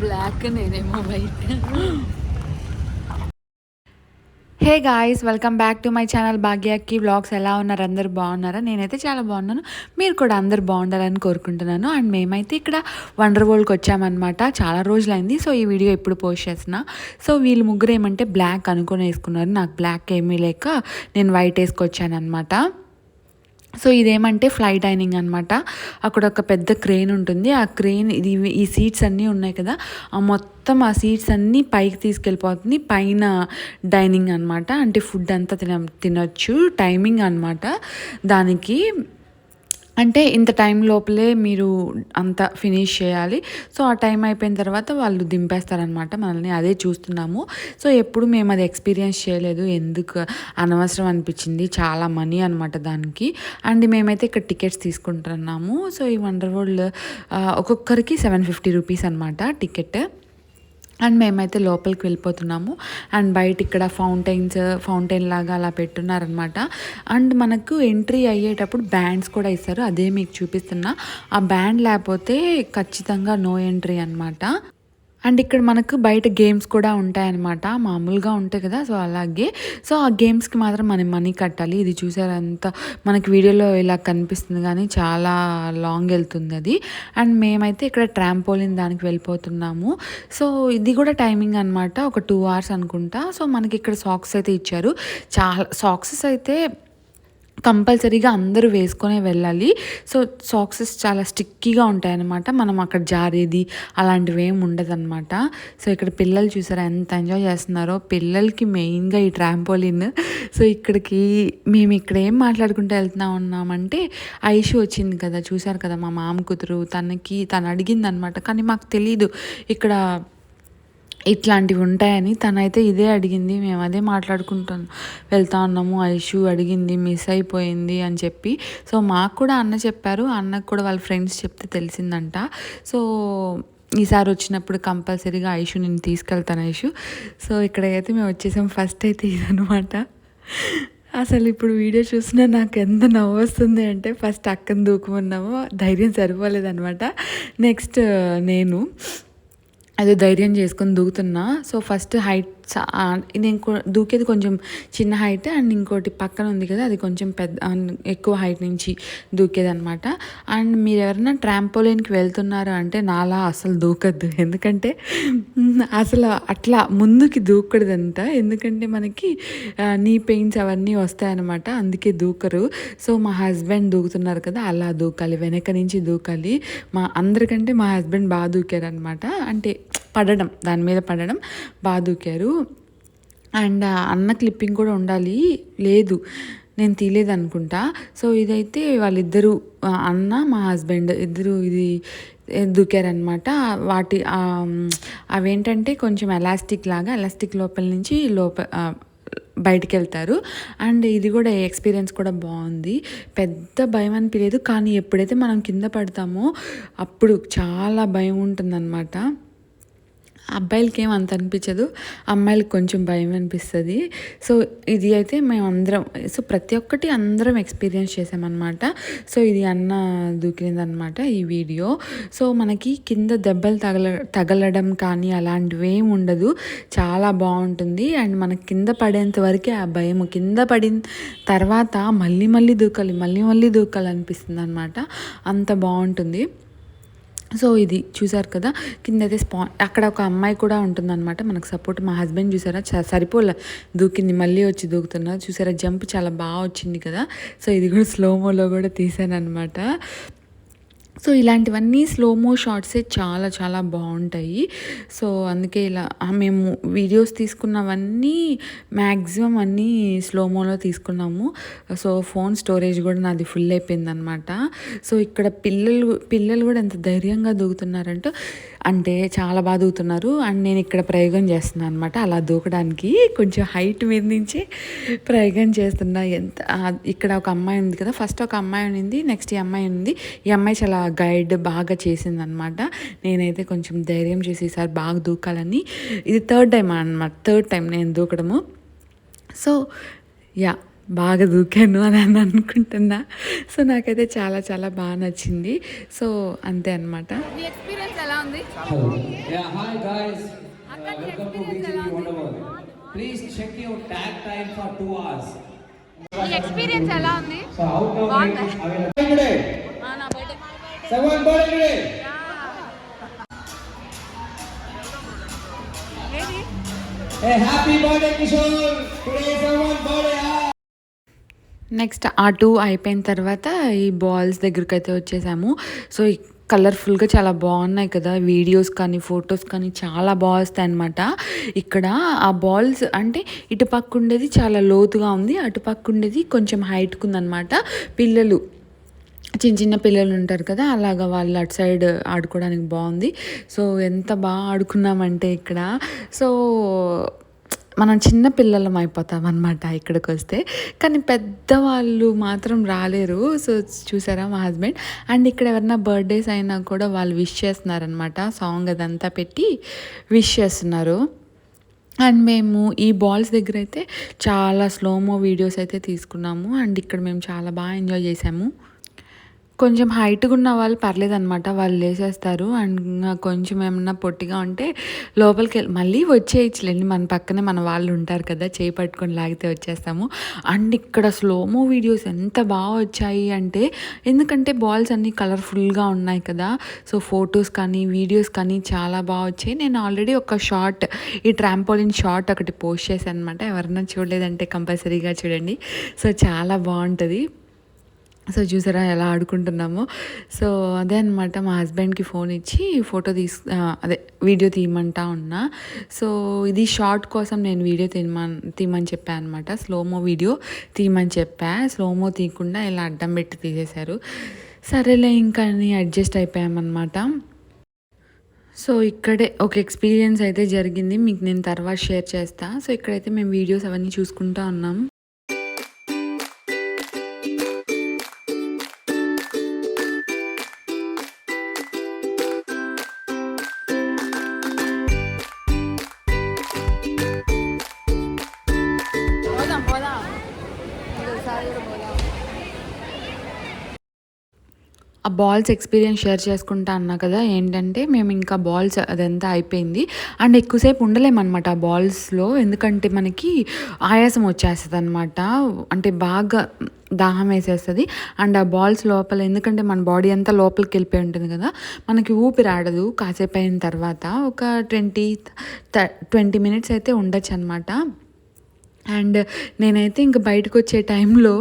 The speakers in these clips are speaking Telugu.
బ్లాక్ నేనేమో white hey guys welcome back to my channel భాగ్యాకి vlogs ఎలా ఉన్నారు? అందరు బాగున్నారా? నేనైతే చాలా బాగున్నాను. మీరు కూడా అందరు బాగుండాలని కోరుకుంటున్నాను. అండ్ మేమైతే ఇక్కడ వండర్ వరల్డ్కి వచ్చామన్నమాట. చాలా రోజులైంది. సో ఈ వీడియో ఎప్పుడు పోస్ట్ చేసిన సో వీళ్ళు ముగ్గురు ఏమంటే బ్లాక్ అనుకొని వేసుకున్నారు నాకు బ్లాక్ ఏమీ లేక నేను వైట్ వేసుకొచ్చాను అనమాట సో ఇదేమంటే ఫ్లై డైనింగ్ అనమాట అక్కడ ఒక పెద్ద క్రెయిన్ ఉంటుంది. ఆ క్రెయిన్ ఇది ఈ సీట్స్ అన్నీ ఉన్నాయి కదా. ఆ మొత్తం ఆ సీట్స్ అన్నీ పైకి తీసుకెళ్ళిపోతుంది. పైన డైనింగ్ అనమాట అంటే ఫుడ్ అంతా తిన తినొచ్చు. టైమింగ్ అనమాట దానికి అంటే ఇంత టైం లోపలే మీరు అంత ఫినిష్ చేయాలి. సో ఆ టైం అయిపోయిన తర్వాత వాళ్ళు దింపేస్తారనమాట మనల్ని. అదే చూస్తున్నాము. సో ఎప్పుడు మేము అది ఎక్స్పీరియన్స్ చేయలేదు. ఎందుకు? అనవసరం అనిపించింది. చాలా మనీ అనమాట దానికి. అండ్ మేమైతే ఇక్కడ టికెట్స్ తీసుకుంటున్నాము. సో ఈ వండర్ వరల్డ్ ఒక్కొక్కరికి సెవెన్ ఫిఫ్టీ రూపీస్ అనమాట టికెట్. అండ్ మేమైతే లోపలికి వెళ్ళిపోతున్నాము. అండ్ బయట ఇక్కడ ఫౌంటైన్స్ ఫౌంటైన్ లాగా అలా పెట్టున్నారనమాట. అండ్ మనకు ఎంట్రీ అయ్యేటప్పుడు బ్యాండ్స్ కూడా ఇస్తారు. అదే మీకు చూపిస్తున్నా. ఆ బ్యాండ్ లేకపోతే ఖచ్చితంగా నో ఎంట్రీ అనమాట అండ్ ఇక్కడ మనకు బయట గేమ్స్ కూడా ఉంటాయన్నమాట. మామూలుగా ఉంటాయి కదా సో అలాగే. సో ఆ గేమ్స్కి మాత్రం మనం మనీ కట్టాలి. ఇది చూసారంత మనకి వీడియోలో ఇలా కనిపిస్తుంది కానీ చాలా లాంగ్ వెళ్తుంది అది. అండ్ మేమైతే ఇక్కడ ట్రాంపోలిన్ దానికి వెళ్ళిపోతున్నాము. సో ఇది కూడా టైమింగ్ అనమాట ఒక టూ అవర్స్ అనుకుంటా. సో మనకి ఇక్కడ సాక్స్ అయితే ఇచ్చారు. చాలా సాక్సెస్ అయితే కంపల్సరీగా అందరూ వేసుకొనే వెళ్ళాలి. సో సాక్సెస్ చాలా స్టిక్కీగా ఉంటాయన్నమాట. మనం అక్కడ జారేది అలాంటివి ఏమి ఉండదన్నమాట. సో ఇక్కడ పిల్లలు చూసారా ఎంత ఎంజాయ్ చేస్తున్నారో. పిల్లలకి మెయిన్గా ఈ ట్రాంపోలిన్. సో ఇక్కడికి మేము ఇక్కడ ఏం మాట్లాడుకుంటూ వెళ్తున్నా ఉన్నామంటే ఐషు వచ్చింది కదా చూసారు కదా మా మామ కూతురు. తనకి తను అడిగింది అనమాట కానీ మాకు తెలీదు. ఇక్కడ ఇట్లాంటివి ఉంటాయని తనైతే ఇదే అడిగింది. మేము అదే మాట్లాడుకుంటాం వెళ్తా ఉన్నాము ఐషు అడిగింది మిస్ అయిపోయింది అని చెప్పి. సో మాకు కూడా అన్న చెప్పారు. అన్నకు కూడా వాళ్ళ ఫ్రెండ్స్ చెప్తే తెలిసిందంట. సో ఈసారి వచ్చినప్పుడు కంపల్సరీగా ఐషు నేను తీసుకెళ్తాను ఐషు. సో ఇక్కడైతే మేము వచ్చేసాం. ఫస్ట్ అయితే ఇదనమాట అసలు ఇప్పుడు వీడియో చూసినా నాకు ఎంత నవ్వు వస్తుంది అంటే ఫస్ట్ అక్కను దూకుమన్నాము. ధైర్యం సరిపోలేదనమాట నెక్స్ట్ నేను. అది ధైర్యం చేసుకొని దూకుతున్నా. సో ఫస్ట్ హైట్ నేను దూకేది కొంచెం చిన్న హైట్ అండ్ ఇంకోటి పక్కన ఉంది కదా అది కొంచెం పెద్ద ఎక్కువ హైట్ నుంచి దూకేది అనమాట అండ్ మీరు ఎవరైనా ట్రాంపోలిన్కి వెళ్తున్నారు అంటే నాలా అసలు దూకద్దు. ఎందుకంటే అసలు అట్లా ముందుకి దూకూడదంట ఎందుకంటే మనకి నీ పెయిన్స్ అవన్నీ వస్తాయన్నమాట. అందుకే దూకరు. సో మా హస్బెండ్ దూకుతున్నారు కదా అలా దూకాలి. వెనక నుంచి దూకాలి. మా అందరికంటే మా హస్బెండ్ బాగా దూకారు అనమాట అంటే పడడం దాని మీద పడడం బాగా దూకారు అండ్ అన్న క్లిప్పింగ్ కూడా ఉండాలి. లేదు నేను తీయలేదు అనుకుంటా. సో ఇదైతే వాళ్ళిద్దరూ అన్న మా హస్బెండ్ ఇద్దరు ఇది దూకారనమాట వాటి అవేంటంటే కొంచెం ఎలాస్టిక్ లాగా ఎలాస్టిక్ లోపల నుంచి లోపల బయటికి వెళ్తారు అండ్ ఇది కూడా ఎక్స్పీరియన్స్ కూడా బాగుంది. పెద్ద భయం అనిపించలేదు కానీ ఎప్పుడైతే మనం కింద పడతామో అప్పుడు చాలా భయం ఉంటుందన్నమాట. అబ్బాయిలకి ఏం అంత అనిపించదు. అమ్మాయిలకు కొంచెం భయం అనిపిస్తుంది. సో ఇది అయితే మేము అందరం సో ప్రతి ఒక్కటి అందరం ఎక్స్పీరియన్స్ చేసామన్నమాట. సో ఇది అన్న దూకినదనమాట ఈ వీడియో. సో మనకి కింద దెబ్బలు తగల తగలడం కానీ అలాంటివి ఏమి ఉండదు. చాలా బాగుంటుంది. అండ్ మనకి కింద పడేంత వరకే ఆ భయం కింద పడిన తర్వాత మళ్ళీ మళ్ళీ దూకాలి మళ్ళీ మళ్ళీ దూకాలి అనిపిస్తుంది అనమాట అంత బాగుంటుంది. సో ఇది చూసారు కదా కింద అయితే స్పా అక్కడ ఒక అమ్మాయి కూడా ఉంటుందన్నమాట మనకు సపోర్ట్ మా హస్బెండ్ చూసారా సరిపోలే దూకింది మళ్ళీ వచ్చి దూకుతున్నా చూసారా జంప్ చాలా బాగా వచ్చింది కదా సో ఇది కూడా స్లోమోలో కూడా తీసాను అనమాట సో ఇలాంటివన్నీ స్లోమో షార్ట్సే చాలా చాలా బాగుంటాయి సో అందుకే ఇలా మేము వీడియోస్ తీసుకున్నవన్నీ మ్యాక్సిమం అన్నీ స్లోమోలో తీసుకున్నాము. సో ఫోన్ స్టోరేజ్ కూడా నాది ఫుల్ అయిపోయిందనమాట సో ఇక్కడ పిల్లలు పిల్లలు కూడా ఎంత ధైర్యంగా దూకుతున్నారంటే అంటే చాలా బాగా దూకుతున్నారు. అండ్ నేను ఇక్కడ ప్రయోగం చేస్తున్నాను అనమాట అలా దూకడానికి కొంచెం హైట్ మీద నుంచి ప్రయోగం చేస్తున్నా. ఎంత ఇక్కడ ఒక అమ్మాయి ఉంది కదా. ఫస్ట్ ఒక అమ్మాయి ఉంది నెక్స్ట్ ఈ అమ్మాయి ఉంది ఈ అమ్మాయి చాలా గైడ్ బాగా చేసింది అనమాట నేనైతే కొంచెం ధైర్యం చేసి ఈసారి బాగా దూకాలని. ఇది థర్డ్ టైం అనమాట థర్డ్ టైం నేను దూకడము. So yeah. బాగా దూకాను అని అని అనుకుంటున్నా సో నాకైతే చాలా చాలా బాగా నచ్చింది సో అంతే అనమాట ఎక్స్పీరియన్స్ ఎలా ఉంది. Uh, Hey, happy birthday Kishore. Today is someone birthday. Next ఆ టూ అయిపోయిన తర్వాత ఈ బాల్స్ దగ్గరికి అయితే వచ్చేసాము. సో ఈ కలర్ఫుల్గా చాలా బాగున్నాయి కదా. వీడియోస్ కానీ ఫొటోస్ కానీ చాలా బాగా వస్తాయి అనమాట ఇక్కడ ఆ బాల్స్ అంటే ఇటు పక్క ఉండేది చాలా లోతుగా ఉంది. అటు పక్క ఉండేది కొంచెం హైట్కి ఉందన్నమాట పిల్లలు చిన్న చిన్న పిల్లలు ఉంటారు కదా అలాగా వాళ్ళు అటు సైడ్ ఆడుకోవడానికి బాగుంది. సో ఎంత బాగా ఆడుకున్నామంటే ఇక్కడ. సో మనం చిన్న పిల్లలం అయిపోతాం అనమాట ఇక్కడికి వస్తే. కానీ పెద్దవాళ్ళు మాత్రం రాలేరు. సో చూసారా మా హస్బెండ్? అండ్ ఇక్కడ ఎవరైనా బర్త్డేస్ అయినా కూడా వాళ్ళు విష్ చేస్తున్నారనమాట సాంగ్ అదంతా పెట్టి విష్ చేస్తున్నారు. అండ్ మేము ఈ బాల్స్ దగ్గర అయితే చాలా స్లోమో వీడియోస్ అయితే తీసుకున్నాము. అండ్ ఇక్కడ మేము చాలా బాగా ఎంజాయ్ చేసాము. కొంచెం హైట్గా ఉన్న వాళ్ళు పర్లేదన్నమాట. వాళ్ళు లేసేస్తారు. అండ్ కొంచెం ఏమన్నా పొట్టిగా ఉంటే లోపలికి వెళ్ళి మళ్ళీ వచ్చేయచ్చులేండి. మన పక్కనే మన వాళ్ళు ఉంటారు కదా చేయి పట్టుకొని లాగితే వచ్చేస్తాము. అండ్ ఇక్కడ స్లోమో వీడియోస్ ఎంత బాగా వచ్చాయి అంటే ఎందుకంటే బాల్స్ అన్నీ కలర్ఫుల్గా ఉన్నాయి కదా. సో ఫొటోస్ కానీ వీడియోస్ కానీ చాలా బాగా వచ్చాయి. నేను ఆల్రెడీ ఒక షార్ట్ ఈ ట్రాంపోలిన్ షార్ట్ ఒకటి పోస్ట్ చేశాను అనమాట ఎవరన్నా చూడలేదంటే కంపల్సరీగా చూడండి. సో చాలా బాగుంటుంది. సో చూసారా ఎలా ఆడుకుంటున్నామో. సో అదే అనమాట మా హస్బెండ్కి ఫోన్ ఇచ్చి ఫోటో తీస్ అదే వీడియో తీయమంటా ఉన్నా. సో ఇది షార్ట్ కోసం నేను వీడియో తీయమని తీయమని చెప్పాను అనమాట స్లోమో వీడియో తీయమని చెప్పా. స్లోమో తీయకుండా ఇలా అడ్డం పెట్టి తీసేశారు. సరేలే ఇంకా అని అడ్జస్ట్ అయిపోయామన్నమాట. సో ఇక్కడే ఒక ఎక్స్పీరియన్స్ అయితే జరిగింది. మీకు నేను తర్వాత షేర్ చేస్తా. సో ఇక్కడైతే మేము వీడియోస్ అవన్నీ చూసుకుంటా ఉన్నాం. ఆ బాల్స్ ఎక్స్పీరియన్స్ షేర్ చేసుకుంటా అన్నా కదా ఏంటంటే మేము ఇంకా బాల్స్ అదంతా అయిపోయింది. అండ్ ఎక్కువసేపు ఉండలేమన్నమాట ఆ బాల్స్లో ఎందుకంటే మనకి ఆయాసం వచ్చేస్తుంది అనమాట అంటే బాగా దాహం వేసేస్తుంది. అండ్ ఆ బాల్స్ లోపల ఎందుకంటే మన బాడీ అంతా లోపలికి వెళ్ళిపోయి ఉంటుంది కదా మనకి ఊపిరి ఆడదు కాసేపు అయిన తర్వాత ఒక ట్వంటీ ట్వంటీ మినిట్స్ అయితే ఉండొచ్చు అనమాట అండ్ నేనైతే ఇంక బయటకు వచ్చే టైంలో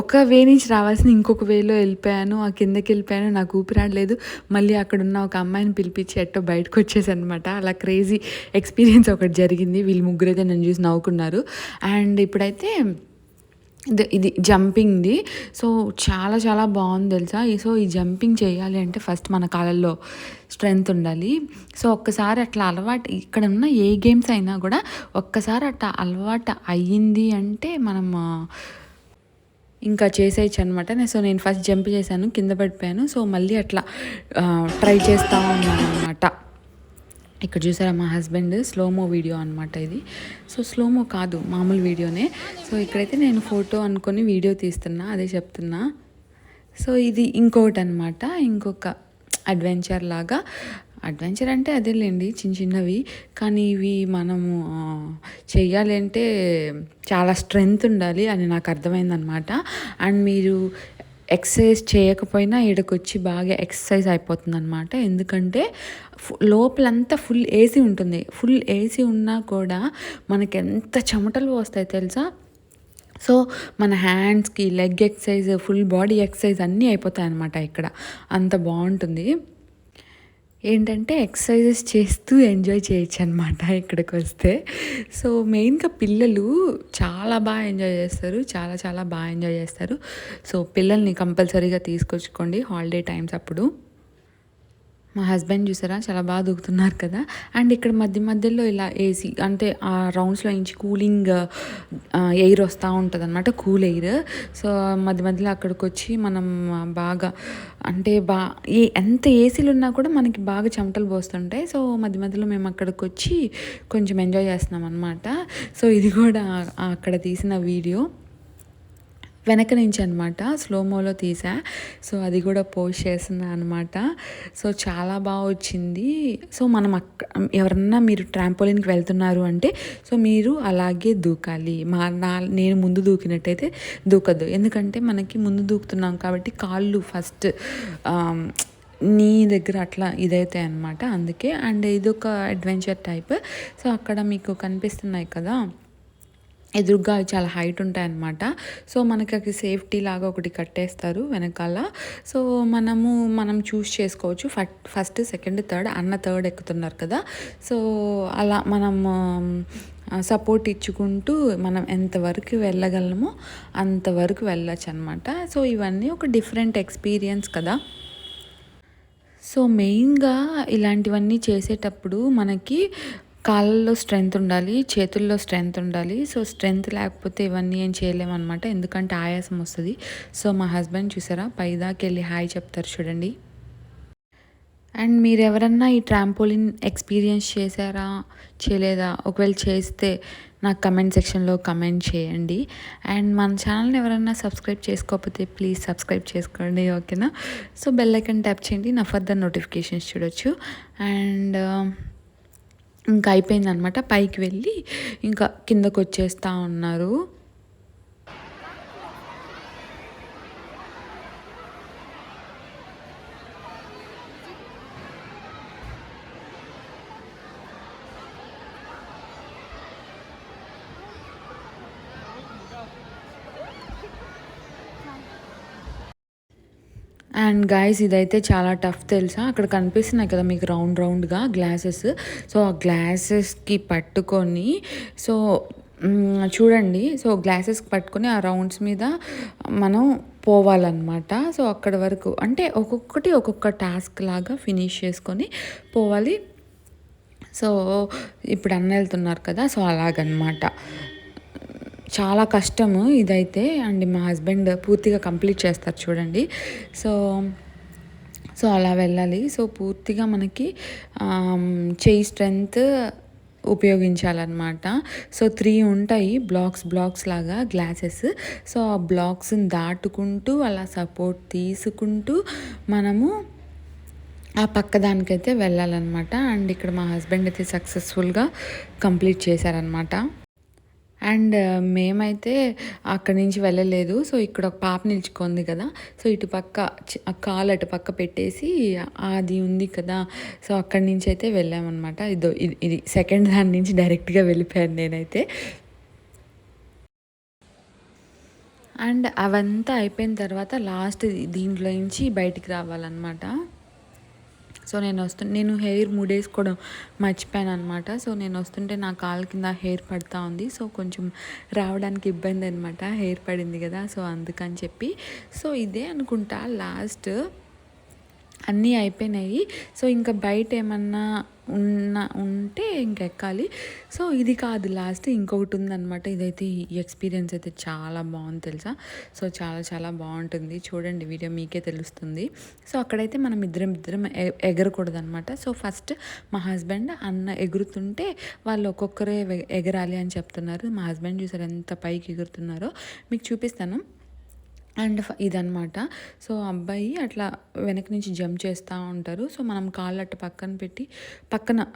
ఒక వే నుంచి రావాల్సిన ఇంకొక వేలో వెళ్ళిపోయాను. ఆ కిందకి వెళ్ళిపోయాను నాకు ఊపిరాడలేదు మళ్ళీ అక్కడ ఉన్న ఒక అమ్మాయిని పిలిపించి ఎట్టో బయటకు వచ్చేసాను అనమాట అలా క్రేజీ ఎక్స్పీరియన్స్ ఒకటి జరిగింది. వీళ్ళు ముగ్గురైతే నన్ను చూసి నవ్వుకున్నారు. అండ్ ఇప్పుడైతే ఇది ఇది జంపింగ్ది. సో చాలా చాలా బాగుంది తెలుసా? ఈ- సో ఈ జంపింగ్ చేయాలి అంటే ఫస్ట్ మన కాళ్ళల్లో స్ట్రెంగ్త్ ఉండాలి. సో ఒక్కసారి అట్లా అలవాటు ఇక్కడ ఉన్న ఏ గేమ్స్ అయినా కూడా ఒక్కసారి అట్లా అలవాటు అయ్యింది అంటే మనం ఇంకా చేసేయచ్చు అనమాట సో నేను ఫస్ట్ జంప్ చేశాను కింద పడిపోయాను. సో మళ్ళీ అట్లా ట్రై చేస్తూ ఉన్నాను అనమాట ఇక్కడ చూసారా మా హస్బెండ్ స్లోమో వీడియో అనమాట ఇది. సో స్లోమో కాదు మామూలు వీడియోనే. సో ఇక్కడైతే నేను ఫోటో అనుకొని వీడియో తీస్తున్నా అదే చెప్తున్నా. సో ఇది ఇంకొకటి అనమాట ఇంకొక అడ్వెంచర్ లాగా. అడ్వెంచర్ అంటే అదేలేండి చిన్న చిన్నవి. కానీ ఇవి మనము ఆ, అంటే చాలా స్ట్రెంగ్త్ ఉండాలి అని నాకు అర్థమైందనమాట అండ్ మీరు ఎక్సర్సైజ్ చేయకపోయినా ఈడకొచ్చి బాగా ఎక్సర్సైజ్ అయిపోతుంది అనమాట ఎందుకంటే ఫు- లోపలంతా ఫుల్ ఏసీ ఉంటుంది. ఫుల్ ఏసీ ఉన్నా కూడా మనకి ఎంత చెమటలు వస్తాయి తెలుసా? సో మన హ్యాండ్స్కి leg exercise full body exercise అన్నీ అయిపోతాయి అనమాట ఇక్కడ. అంత బాగుంటుంది. ఏంటంటే ఎక్సర్సైజెస్ చేస్తూ ఎంజాయ్ చేయొచ్చు అనమాట ఇక్కడికి వస్తే సో మెయిన్గా పిల్లలు చాలా బాగా ఎంజాయ్ చేస్తారు. చాలా చాలా బాగా ఎంజాయ్ చేస్తారు. సో పిల్లల్ని కంపల్సరీగా తీసుకొచ్చుకోండి హాలిడే టైమ్స్ అప్పుడు. మా హస్బెండ్ చూసారా? చాలా బాగా దూకుతున్నారు కదా. అండ్ ఇక్కడ మధ్య మధ్యలో ఇలా ఏసీ అంటే ఆ రౌండ్స్లో నుంచి కూలింగ్ ఎయిర్ వస్తూ ఉంటుంది అనమాట కూల్ ఎయిర్. సో మధ్య మధ్యలో అక్కడికి వచ్చి మనం బాగా అంటే బా ఏ ఎంత ఏసీలు ఉన్నా కూడా మనకి బాగా చెమటలు పోస్తుంటాయి. సో మధ్య మధ్యలో మేము అక్కడికి వచ్చి కొంచెం ఎంజాయ్ చేస్తున్నాం అనమాట సో ఇది కూడా అక్కడ తీసిన వీడియో. వెనక నుంచి అనమాట స్లోమోలో తీసా. సో అది కూడా పోస్ట్ చేస్తున్నా అనమాట సో చాలా బాగా వచ్చింది. సో మనం అక్క ఎవరన్నా మీరు ట్రాంపోలిన్కి వెళ్తున్నారు అంటే సో మీరు అలాగే దూకాలి. మా నా నేను ముందు దూకినట్టయితే దూకద్దు. ఎందుకంటే మనకి ముందు దూకుతున్నాం కాబట్టి కాళ్ళు ఫస్ట్ నీ దగ్గర అట్లా ఇదైతే అనమాట అందుకే అండ్ ఇది ఒక అడ్వెంచర్ టైప్ సో అక్కడ మీకు కనిపిస్తున్నాయి కదా. ఎదురుగా చాలా హైట్ ఉంటాయన్నమాట. సో మనకి అది సేఫ్టీ లాగా ఒకటి కట్టేస్తారు వెనకాల. సో మనము మనం చూస్ చేసుకోవచ్చు. ఫస్ట్ సెకండ్ థర్డ్ అన్న థర్డ్ ఎక్కుతున్నారు కదా. సో అలా మనం సపోర్ట్ ఇచ్చుకుంటూ మనం ఎంతవరకు వెళ్ళగలమో అంతవరకు వెళ్ళచ్చు అనమాట సో ఇవన్నీ ఒక డిఫరెంట్ ఎక్స్పీరియన్స్ కదా. సో మెయిన్గా ఇలాంటివన్నీ చేసేటప్పుడు మనకి కాళ్ళలో స్ట్రెంగ్త్ ఉండాలి చేతుల్లో స్ట్రెంగ్త్ ఉండాలి. సో స్ట్రెంగ్త్ లేకపోతే ఇవన్నీ ఏం చేయలేమన్నమాట. ఎందుకంటే ఆయాసం వస్తుంది. సో మా హస్బెండ్ చూసారా? పైదాకి వెళ్ళి హాయ్ చెప్తారు చూడండి. అండ్ మీరు ఎవరన్నా ఈ ట్రాంపోలిన్ ఎక్స్పీరియన్స్ చేశారా? చేయలేదా? ఒకవేళ చేస్తే నాకు కమెంట్ సెక్షన్లో కమెంట్ చేయండి. అండ్ మన ఛానల్ని ఎవరన్నా సబ్స్క్రైబ్ చేసుకోకపోతే ప్లీజ్ సబ్స్క్రైబ్ చేసుకోండి ఓకేనా? సో బెల్ ఐకన్ ట్యాప్ చేయండి. నా ఫర్దర్ నోటిఫికేషన్స్ చూడొచ్చు. అండ్ ఇంకా అయిపోయిందనమాట. పైకి వెళ్ళి ఇంకా కిందకు వచ్చేస్తూ ఉన్నారు. అండ్ గాయస్ ఇదైతే చాలా టఫ్ తెలుసా? అక్కడ కనిపిస్తున్నాయి కదా మీకు రౌండ్ రౌండ్గా గ్లాసెస్ సో ఆ గ్లాసెస్కి పట్టుకొని సో చూడండి. సో గ్లాసెస్కి పట్టుకొని ఆ రౌండ్స్ మీద మనం పోవాలన్నమాట. సో అక్కడ వరకు అంటే ఒక్కొక్కటి ఒక్కొక్క టాస్క్ లాగా ఫినిష్ చేసుకొని పోవాలి. సో ఇప్పుడు అన్న వెళ్తున్నారు కదా సో అలాగనమాట చాలా కష్టము ఇదైతే. అండ్ మా హస్బెండ్ పూర్తిగా కంప్లీట్ చేస్తారు చూడండి. సో సో అలా వెళ్ళాలి. సో పూర్తిగా మనకి చేయి చెయ్యి స్ట్రెంగ్త్ ఉపయోగించాలన్నమాట. సో త్రీ ఉంటాయి బ్లాక్స్ బ్లాక్స్ లాగా గ్లాసెస్. సో ఆ బ్లాక్స్ని దాటుకుంటూ అలా సపోర్ట్ తీసుకుంటూ మనము ఆ పక్క దానికైతే వెళ్ళాలన్నమాట. అండ్ ఇక్కడ మా హస్బెండ్ అయితే సక్సెస్ఫుల్గా కంప్లీట్ చేశారనమాట అండ్ మేమైతే అక్కడి నుంచి వెళ్ళలేదు. సో ఇక్కడ ఒక పాప నిల్చుకుంది కదా. సో ఇటు పక్క కాలు అటు పక్క పెట్టేసి అది ఉంది కదా. సో అక్కడి నుంచి అయితే వెళ్ళామన్నమాట. ఇదో ఇది ఇది సెకండ్ దాని నుంచి డైరెక్ట్గా వెళ్ళిపోయాను నేనైతే. అండ్ అవంతా అయిపోయిన తర్వాత లాస్ట్ దీంట్లో నుంచి బయటికి రావాలన్నమాట. సో నేను వస్తు నేను హెయిర్ ముడేసుకోవడం మర్చిపోయాను అనమాట సో నేను వస్తుంటే నా కాలు కింద హెయిర్ పడుతూ ఉంది. సో కొంచెం రావడానికి ఇబ్బంది అనమాట హెయిర్ పడింది కదా సో అందుకని చెప్పి. సో ఇదే అనుకుంటా లాస్ట్. అన్నీ అయిపోయినాయి. సో ఇంకా బయట ఏమన్నా ఉన్న ఉంటే ఇంకా ఎక్కాలి. సో ఇది కాదు లాస్ట్ ఇంకొకటి ఉందన్నమాట. ఇదైతే ఈ ఎక్స్పీరియన్స్ అయితే చాలా బాగుంది తెలుసా? సో చాలా చాలా బాగుంటుంది. చూడండి వీడియో మీకే తెలుస్తుంది. సో అక్కడైతే మనం ఇద్దరం ఇద్దరం ఎగరకూడదు అనమాట సో ఫస్ట్ మా హస్బెండ్ అన్న ఎగురుతుంటే వాళ్ళు ఒక్కొక్కరే ఎగ- ఎగరాలి అని చెప్తున్నారు. మా హస్బెండ్ చూసారు ఎంత పైకి ఎగురుతున్నారో. మీకు చూపిస్తాను. అండ్ ఇదనమాట సో అబ్బాయి అట్లా వెనక నుంచి జంప్ చేస్తూ ఉంటారు. సో మనం కాళ్ళు అట్ట పక్కన పెట్టి పక్కన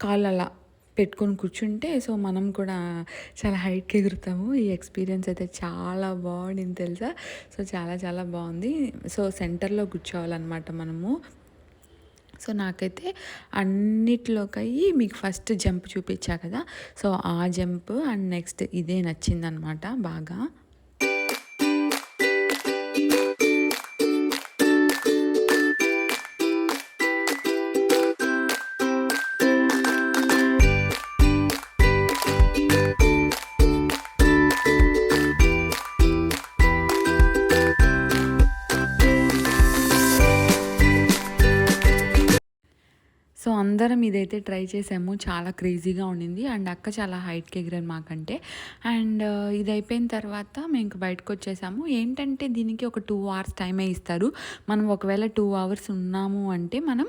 కాళ్ళు అలా పెట్టుకొని కూర్చుంటే సో మనం కూడా చాలా హైట్కి ఎగురుతాము. ఈ ఎక్స్పీరియన్స్ అయితే చాలా బాగుండింది తెలుసా? సో చాలా చాలా బాగుంది. సో సెంటర్లో కూర్చోవాలన్నమాట మనము. సో నాకైతే అన్నిట్లోకి మీకు ఫస్ట్ జంప్ చూపించా కదా? సో ఆ జంప్ అండ్ నెక్స్ట్ ఇదే నచ్చిందనమాట బాగా. అందరం ఇదైతే ట్రై చేసాము. చాలా క్రేజీగా ఉండింది. అండ్ అక్క చాలా హైట్కి ఎగిరారు మాకంటే. అండ్ ఇది అయిపోయిన తర్వాత మేము బయటకు వచ్చేసాము ఏంటంటే దీనికి ఒక టూ అవర్స్ టైమే ఇస్తారు. మనం ఒకవేళ టూ అవర్స్ ఉన్నాము అంటే మనం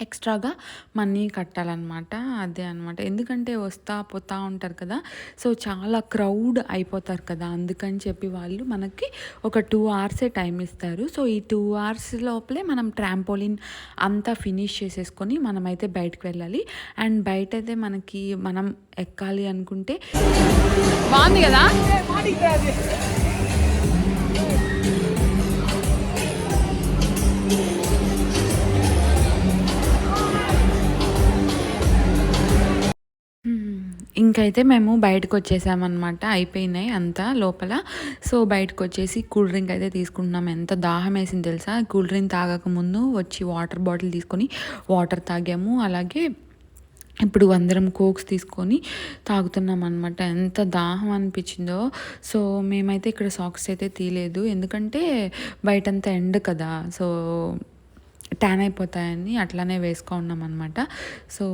ఎక్స్ట్రాగా మనీ కట్టాలన్నమాట. అదే అనమాట ఎందుకంటే వస్తా పోతా ఉంటారు కదా సో చాలా క్రౌడ్ అయిపోతారు కదా. అందుకని చెప్పి వాళ్ళు మనకి ఒక టూ అవర్సే టైం ఇస్తారు. సో ఈ టూ అవర్స్ లోపలే మనం ట్రాంపోలిన్ అంతా ఫినిష్ చేసేసుకొని మనమైతే బయటకు వెళ్ళాలి. అండ్ బయట అయితే మనకి మనం ఎక్కాలి అనుకుంటే బాగుంది కదా? ఇంకైతే మేము బయటకు వచ్చేసామన్నమాట అయిపోయినాయి అంతా లోపల. సో బయటకు వచ్చేసి కూల్ డ్రింక్ అయితే తీసుకుంటున్నాం. ఎంత దాహం వేసింది తెలుసా? కూల్ డ్రింక్ తాగక ముందు వచ్చి వాటర్ బాటిల్ తీసుకొని వాటర్ తాగాము. అలాగే ఇప్పుడు అందరం కోక్స్ తీసుకొని తాగుతున్నాం అనమాట ఎంత దాహం అనిపించిందో. సో మేమైతే ఇక్కడ సాక్స్ అయితే తీయలేదు. ఎందుకంటే బయటంతా ఎండ్ కదా. సో ట్యాన్ అయిపోతాయని అట్లానే వేసుకో ఉన్నాం అనమాట సో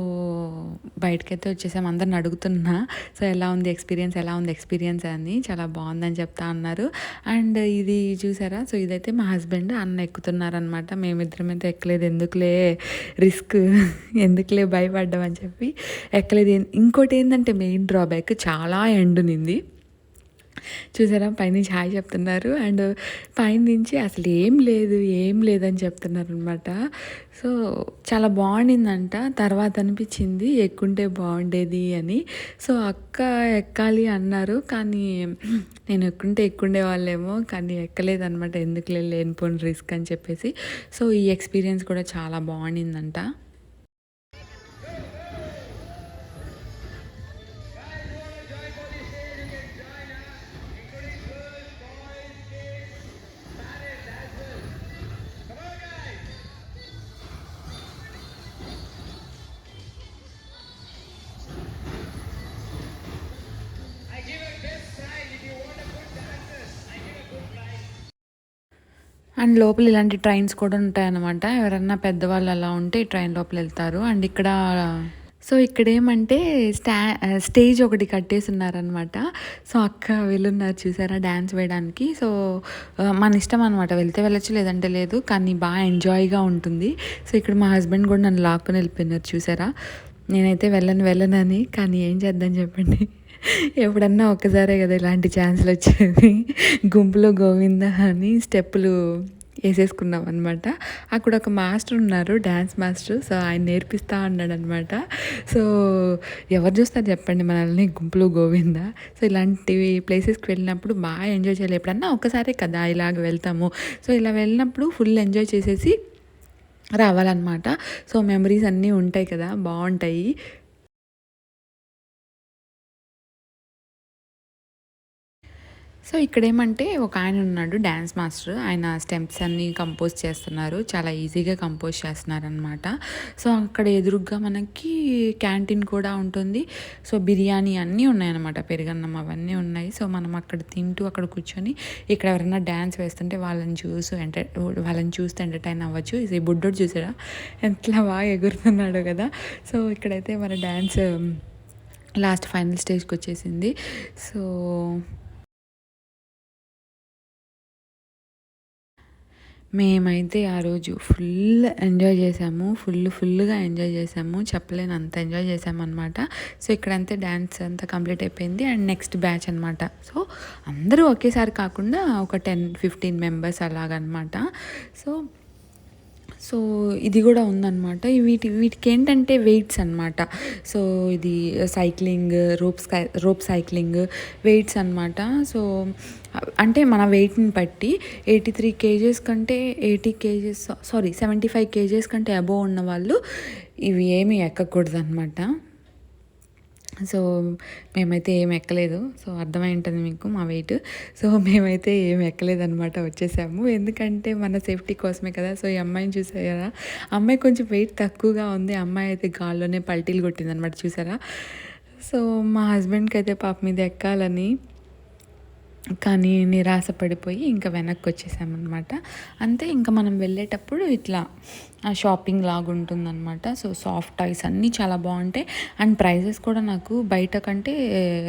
బయటకైతే వచ్చేసాం. అందరిని అడుగుతున్నా సో ఎలా ఉంది ఎక్స్పీరియన్స్? ఎలా ఉంది ఎక్స్పీరియన్స్? అని చాలా బాగుందని చెప్తా అన్నారు. అండ్ ఇది చూసారా? సో ఇదైతే మా హస్బెండ్ అన్న ఎక్కుతున్నారనమాట మేమిద్దరం అయితే ఎక్కలేదు. ఎందుకులే? రిస్క్. ఎందుకులే? భయపడ్డాం అని చెప్పి ఎక్కలేదు. ఇంకోటి ఏంటంటే మెయిన్ డ్రాబ్యాక్ చాలా ఎండునింది. చూసారా? పైనుంచి హాయ్ చెప్తున్నారు. అండ్ పైనుంచి అసలు ఏం లేదు ఏం లేదని చెప్తున్నారు అనమాట సో చాలా బాగుండిందంట. తర్వాత అనిపించింది ఎక్కుంటే బాగుండేది అని. సో అక్క ఎక్కాలి అన్నారు. కానీ నేను ఎక్కుంటే ఎక్కుండే వాళ్ళేమో కానీ ఎక్కలేదనమాట ఎందుకు లేనిపోని రిస్క్ అని చెప్పేసి. సో ఈ ఎక్స్పీరియన్స్ కూడా చాలా బాగుండిందంట. అండ్ లోపల ఇలాంటి ట్రైన్స్ కూడా ఉంటాయన్నమాట. ఎవరన్నా పెద్దవాళ్ళు అలా ఉంటే ఈ ట్రైన్ లోపల వెళ్తారు. అండ్ ఇక్కడ సో ఇక్కడ ఏమంటే స్టా స్టేజ్ ఒకటి కట్టేసి ఉన్నారనమాట సో అక్క వెళ్ళున్నారు చూసారా డ్యాన్స్ వేయడానికి. సో మన ఇష్టం అనమాట వెళ్తే వెళ్ళచ్చు లేదంటే లేదు. కానీ బాగా ఎంజాయ్గా ఉంటుంది. సో ఇక్కడ మా హస్బెండ్ కూడా నన్ను లాక్కుని వెళ్ళిపోయినారు చూసారా. నేనైతే వెళ్ళను వెళ్ళనని. కానీ ఏం చేద్దాం చెప్పండి. ఎప్పుడన్నా ఒక్కసారే కదా ఇలాంటి ఛాన్స్లు వచ్చేది. గుంపులో గోవింద అని స్టెప్పులు వేసేసుకున్నాం అనమాట అక్కడ ఒక మాస్టర్ ఉన్నారు డ్యాన్స్ మాస్టర్. సో ఆయన నేర్పిస్తూ ఉన్నాడు అనమాట సో ఎవరు చూస్తారు చెప్పండి మనల్ని గుంపులో గోవింద. సో ఇలాంటివి ప్లేసెస్కి వెళ్ళినప్పుడు బాగా ఎంజాయ్ చేయాలి. ఎప్పుడన్నా ఒక్కసారే కదా ఇలాగ వెళ్తాము. సో ఇలా వెళ్ళినప్పుడు ఫుల్ ఎంజాయ్ చేసేసి రావాలన్నమాట. సో మెమరీస్ అన్నీ ఉంటాయి కదా బాగుంటాయి. సో ఇక్కడ ఏమంటే ఒక ఆయన ఉన్నాడు డ్యాన్స్ మాస్టర్. ఆయన స్టెప్స్ అన్నీ కంపోజ్ చేస్తున్నారు. చాలా ఈజీగా కంపోజ్ చేస్తున్నారు అనమాట సో అక్కడ ఎదురుగ్గా మనకి క్యాంటీన్ కూడా ఉంటుంది. సో బిర్యానీ అన్నీ ఉన్నాయన్నమాట. పెరుగన్నం అవన్నీ ఉన్నాయి. సో మనం అక్కడ తింటూ అక్కడ కూర్చొని ఇక్కడ ఎవరైనా డ్యాన్స్ వేస్తుంటే వాళ్ళని చూసి ఎంటర్ వాళ్ళని చూస్తే ఎంటర్టైన్ అవ్వచ్చు. ఇది బుడ్డోడు చూసారా ఎంత బాగా ఎగురుతున్నాడు కదా. సో ఇక్కడైతే మన డ్యాన్స్ లాస్ట్ ఫైనల్ స్టేజ్కి వచ్చేసింది. సో మేమైతే ఆ రోజు ఫుల్ ఎంజాయ్ చేసాము. ఫుల్ ఫుల్గా ఎంజాయ్ చేసాము. చెప్పలేను అంత ఎంజాయ్ చేసాము అనమాట సో ఇక్కడంతా డ్యాన్స్ అంతా కంప్లీట్ అయిపోయింది. అండ్ నెక్స్ట్ బ్యాచ్ అనమాట సో అందరూ ఒకేసారి కాకుండా ఒక టెన్ ఫిఫ్టీన్ మెంబర్స్ అలాగనమాట సో సో ఇది కూడా ఉందన్నమాట. వీటి వీటికి ఏంటంటే వెయిట్స్ అన్నమాట. సో ఇది cycling rope sky rope cycling weights అనమాట సో అంటే మన వెయిట్ని బట్టి ఎయిటీ త్రీ కేజెస్ కంటే eighty kgs sorry seventy five kgs కంటే అబోవ్ ఉన్న వాళ్ళు ఇవి ఏమీ ఎక్కకూడదు అనమాట సో మేమైతే ఏం ఎక్కలేదు. సో అర్థమై ఉంటుంది మీకు మా వెయిట్. సో మేమైతే ఏం ఎక్కలేదు అనమాట వచ్చేసాము. ఎందుకంటే మన సేఫ్టీ కోసమే కదా. సో ఈ అమ్మాయిని చూసారా? అమ్మాయి కొంచెం వెయిట్ తక్కువగా ఉంది. అమ్మాయి అయితే గాల్లోనే పల్టీలు కొట్టింది అనమాట చూసారా? సో మా హస్బెండ్కి అయితే పాప మీద ఎక్కాలని కానీ నిరాశ పడిపోయి ఇంకా వెనక్కి వచ్చేసామన్నమాట అంతే ఇంకా మనం వెళ్ళేటప్పుడు ఇట్లా ఆ షాపింగ్ లాగా ఉంటుందన్నమాట సో సాఫ్ట్ టాయ్స్ అన్నీ చాలా బాగుంటాయి. అండ్ ప్రైజెస్ కూడా నాకు బయట కంటే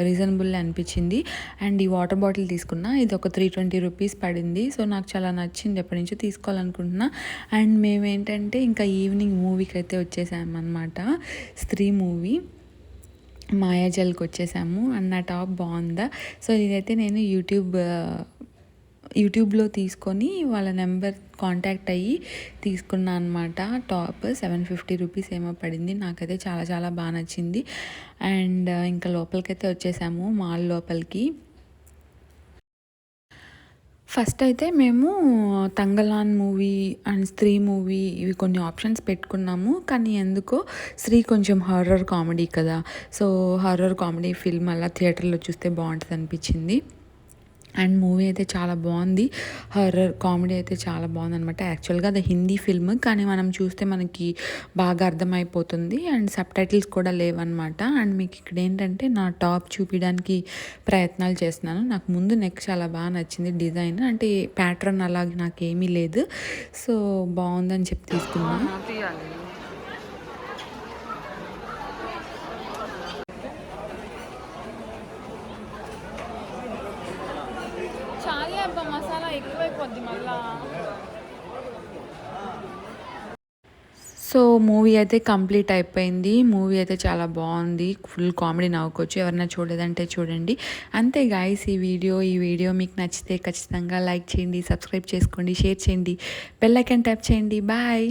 రీజనబుల్ అనిపించింది. అండ్ ఈ వాటర్ బాటిల్ తీసుకున్నా ఇది ఒక త్రీ ట్వంటీ రూపీస్ పడింది. సో నాకు చాలా నచ్చింది ఎప్పటి నుంచో తీసుకోవాలనుకుంటున్నా. అండ్ మేము ఏంటంటే ఇంకా ఈవినింగ్ మూవీకి అయితే వచ్చేసామన్నమాట. స్త్రీ మూవీ. మాయాజల్కి వచ్చేసాము అండ్ నా టాప్ బాగుందా? సో ఇదైతే నేను యూట్యూబ్ యూట్యూబ్లో తీసుకొని వాళ్ళ నెంబర్ కాంటాక్ట్ అయ్యి తీసుకున్నా అనమాట టాప్ సెవెన్ ఫిఫ్టీ రూపీస్ ఏమో పడింది. నాకైతే చాలా చాలా బాగా నచ్చింది. అండ్ ఇంకా లోపలికైతే వచ్చేసాము మాల్ లోపలికి. ఫస్ట్ అయితే మేము Thangalaan movie and Stree movie ఇవి కొన్ని ఆప్షన్స్ పెట్టుకున్నాము. కానీ ఎందుకో స్త్రీ కొంచెం హర్రర్ కామెడీ కదా. సో హర్రర్ కామెడీ ఫిల్మ్ అలా థియేటర్లో చూస్తే బాగుంటుంది అనిపించింది అండ్ మూవీ అయితే చాలా బాగుంది. హర్రర్ కామెడీ అయితే చాలా బాగుంది అనమాట యాక్చువల్గా అది హిందీ ఫిల్మ్ కానీ మనం చూస్తే మనకి బాగా అర్థమైపోతుంది. అండ్ సబ్ టైటిల్స్ కూడా లేవన్నమాట. అండ్ మీకు ఇక్కడ ఏంటంటే నా టాప్ చూపించడానికి ప్రయత్నాలు చేస్తున్నాను. నాకు ముందు నెక్ చాలా బాగా నచ్చింది డిజైన్ అంటే ప్యాటర్న్ అలాగే నాకు ఏమీ లేదు. సో బాగుందని చెప్పి తీసుకున్నాను చాలే అబ్బా మసాలా ఎక్కువైపోద్ది మళ్ళా సో మూవీ అయితే కంప్లీట్ అయిపోయింది. మూవీ అయితే చాలా బాగుంది. ఫుల్ కామెడీ నవ్వుకోవచ్చు. ఎవరైనా చూడలేదంటే చూడండి. అంతే గాయస్ ఈ వీడియో ఈ వీడియో మీకు నచ్చితే ఖచ్చితంగా లైక్ చేయండి సబ్స్క్రైబ్ చేసుకోండి షేర్ చేయండి. బెల్లైకన్ టైప్ ట్యాప్ చేయండి. బాయ్